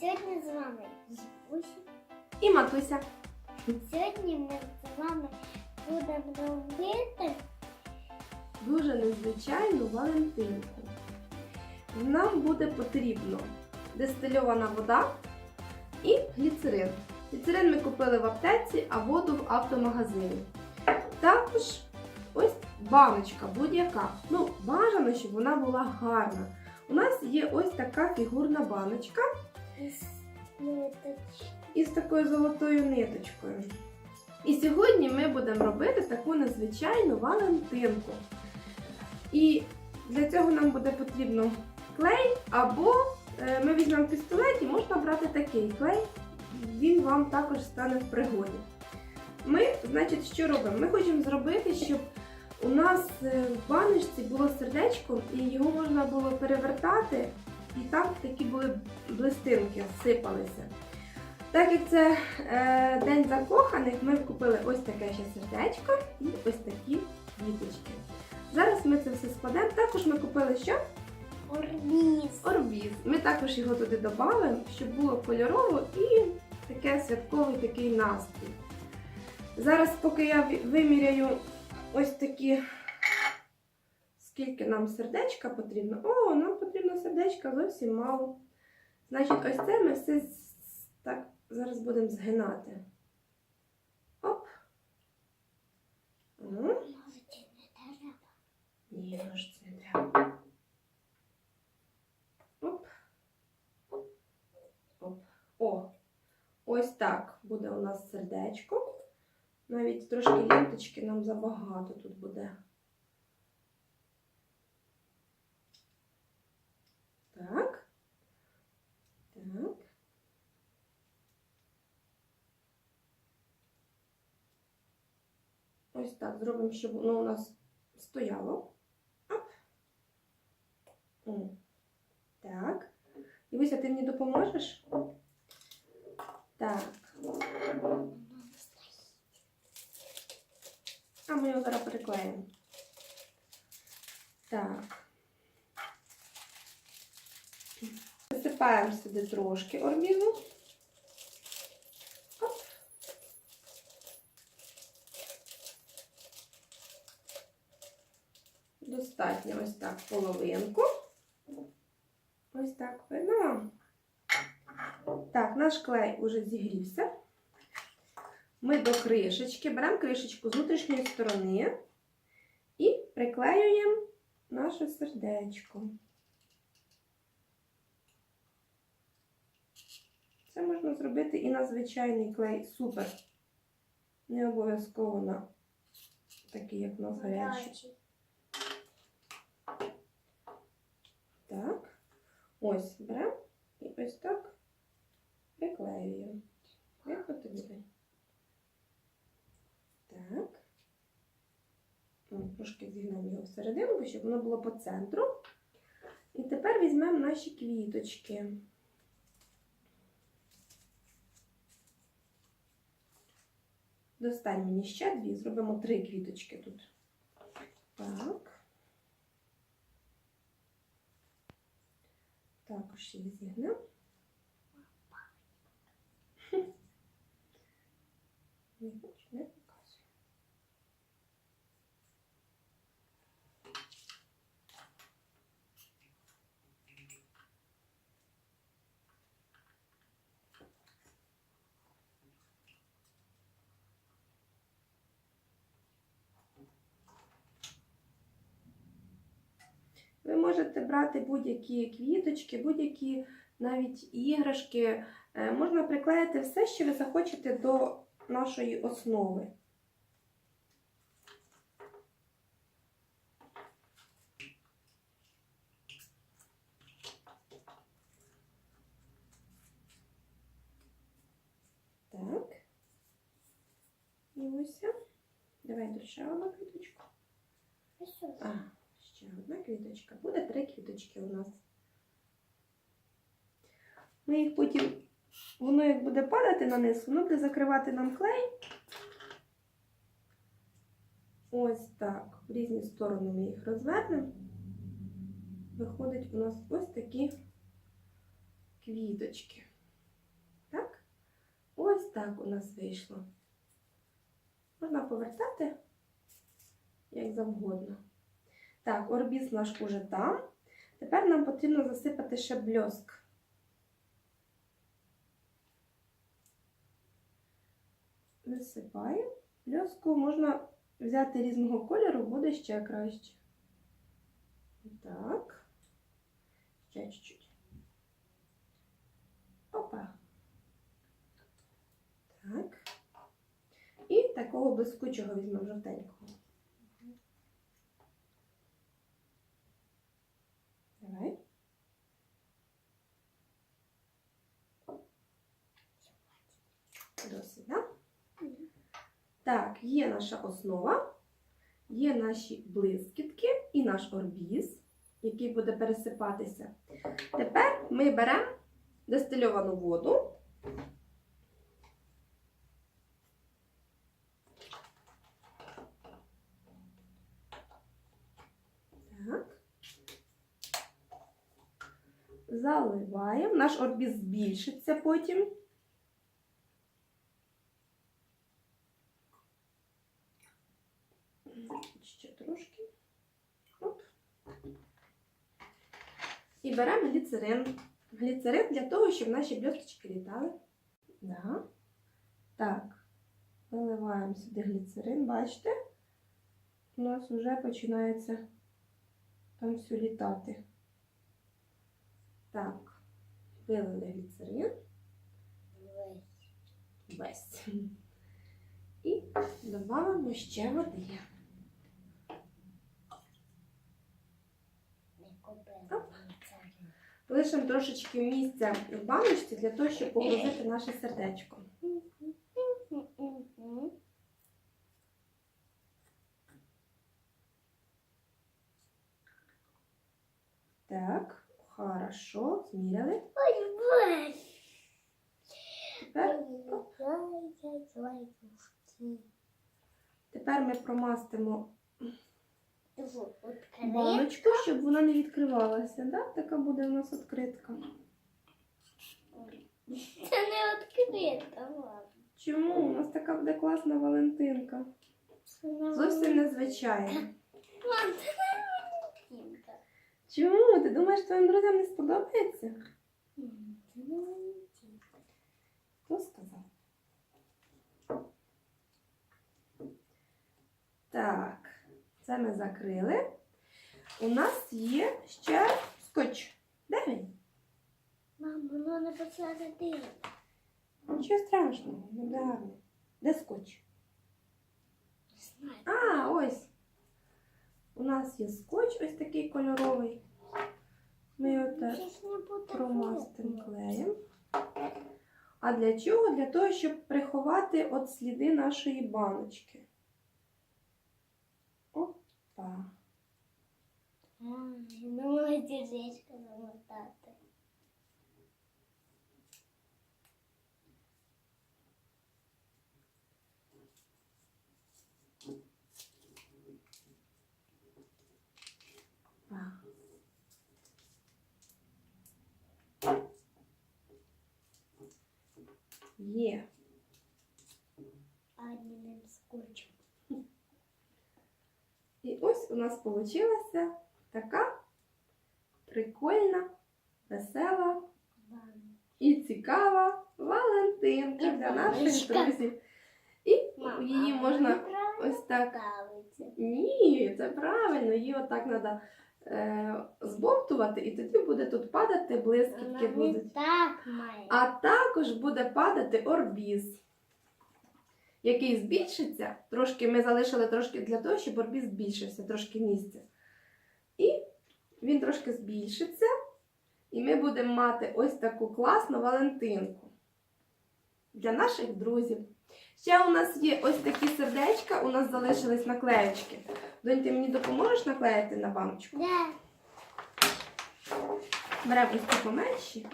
Сьогодні з вами Зібусі. І матуся. Сьогодні ми з вами будемо робити Дуже незвичайну Валентинку. Нам буде потрібно дистильована вода і гліцерин. Гліцерин ми купили в аптеці, а воду в автомагазині. Також ось баночка будь-яка. Ну, бажано, щоб вона була гарна. У нас є ось така фігурна баночка із ниточки. із такою золотою ниточкою. І сьогодні ми будемо робити таку незвичайну валентинку. І для цього нам буде потрібно клей, або е, ми візьмемо пістолет і можна брати такий клей, він вам також стане в пригоді. Ми, значить, що робимо? Ми хочемо зробити, щоб у нас е, в баночці було сердечко, і його можна було перевертати, і там такі були блистинки, сипалися. Так як це е, день закоханих, ми купили ось таке ще сердечко і ось такі квіточки. Зараз ми це все складемо. Також ми купили що? Орбіз. Орбіз. Ми також його туди додамо, щоб було кольорово і таке святковий такий настрій. Зараз, поки я виміряю ось такі, скільки нам сердечка потрібно. О, нам потрібно сердечка зовсім мало. Значить, ось це ми все так зараз будемо згинати. Оп. Ножиці не треба. ні, ножиці не треба. Оп. Оп. О. Ось так буде у нас сердечко. Навіть трошки ленточки нам забагато тут буде. Так. Так. Ось так зробимо, щоб воно у нас стояло. Оп. Так. Дивися, ти мені допоможеш? Так. А ми його зараз приклеїмо. Так. Висипаємо сюди трошки орбізу. Достатньо ось так половинку. Ось так видно вам. Так, наш клей уже зігрівся. Ми до кришечки беремо кришечку з внутрішньої сторони і приклеюємо наше сердечко. Це можна зробити і на звичайний клей. Супер. Не обов'язково на такий, як у нас гарячий. Так. Ось беремо і ось так приклеюємо. Видно тобі? Так. Трошки зігнемо його всерединку, щоб воно було по центру. І тепер візьмемо наші квіточки. Достань мені ще дві, зробимо три квіточки тут. Так. Також їх зігнемо. Не хочу, не показую. Ви можете брати будь-які квіточки, будь-які навіть іграшки. Е, Можна приклеїти все, що ви захочете до нашої основи. Так. Ось. Давай ще одну квіточку. І що? А, ще одна квіточка. Буде три квіточки у нас. Ми їх потім, воно як буде падати на низ, воно буде закривати нам клей. Ось так. В різні сторони ми їх розвернемо. Виходить у нас ось такі квіточки. так у нас вийшло. Можна повертати як завгодно. Так, орбіз наш уже там. Тепер нам потрібно засипати ще бльоск. Висипаємо. Бльоску можна взяти різного кольору, буде ще краще. Так. Ще чуть-чуть. Опа. Так. І такого блискучого візьмемо жовтенького. Давай. Досить, да? Так, є наша основа, є наші блискітки і наш орбіз, який буде пересипатися. Тепер ми беремо дистильовану воду. Заливаємо. Наш орбіз збільшиться потім. Ще трошки. Оп. І беремо гліцерин. Гліцерин для того, щоб наші блісточки літали. Да. Так. Виливаємо сюди гліцерин, бачите? У нас вже починається там все літати. Так, вилили гліцерин Весь. весь. І додамо ще води. Не купила. Оп. Лишимо трошечки місця в баночці для того, щоб погрузити наше сердечко. Так, хорошо, зміряли. Тепер, тепер ми промастимо. Баночку, щоб вона не відкривалася. Да? Така буде у нас відкритка. Це не відкрито, ладно. Чому? У нас така буде класна Валентинка. Зовсім незвичайна. Мам, це не Валентинка. Чому? Ти думаєш, твоїм друзям не сподобається? Це не Валентинка. Хто сказав? Так, це ми закрили. У нас є ще скотч. Де він? Мам, воно не почала посередині. Нічого страшного, буде гарно. Де скотч? Не знаю. А, ось. У нас є скотч ось такий кольоровий. Ми його не промастимо видно. клеєм. А для чого? Для того, щоб приховати от сліди нашої баночки. Опа. А, я думала, діречка замотати. Є. Адміним скотчем. І ось у нас вийшла така прикольна, весела і цікава Валентинка для наших друзів. І її можна ось так. Ні, це правильно, її отак треба е, збовтувати, і тоді буде тут падати блискітки будуть. А також буде падати орбіз, який збільшиться. Трошки ми залишили трошки для того, щоб орбіз збільшився, трошки місця. І він трошки збільшиться. І ми будемо мати ось таку класну Валентинку для наших друзів. Ще у нас є ось такі сердечка, у нас залишились наклеєчки. Донь, ти мені допоможеш наклеїти на баночку? Де? Беремо ось ці поменші.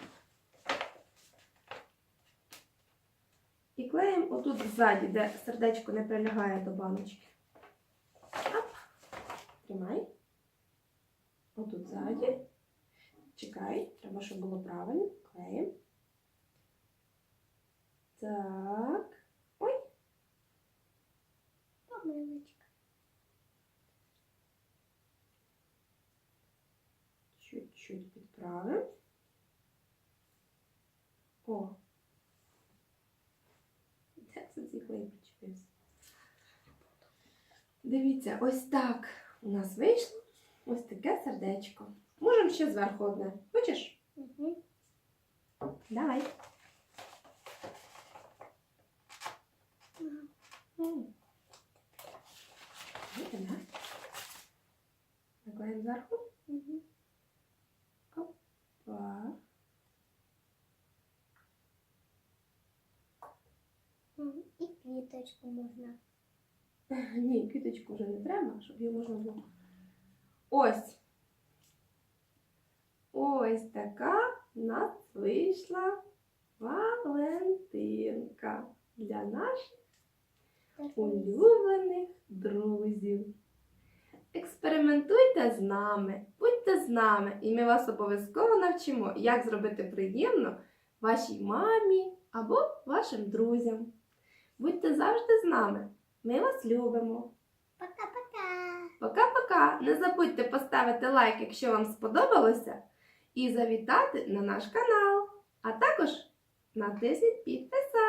І клеїмо отут ззаді, де сердечко не прилягає до баночки. Оп. Тримай. Отут ззаді. Чекай, треба, щоб було правильно. Клеїмо. Так. Ой, Помилочка. чуть-чуть підправимо. О. Причепився? Дивіться, ось так у нас вийшло ось таке сердечко. Можемо ще зверху одне. Хочеш? Угу. Давай. Наклеїмо зверху. Угу. Па. І квіточку можна. Ні, квіточку вже не треба, щоб її можна було. Ось. Ось така в нас вийшла Валентинка для наших улюблених друзів. Експериментуйте з нами, будьте з нами, і ми вас обов'язково навчимо, як зробити приємно вашій мамі або вашим друзям. Будьте завжди з нами. Ми вас любимо. Пока-пока. Пока-пока! Не забудьте поставити лайк, якщо вам сподобалося, і завітати на наш канал. А також натисніть. Пока-пока!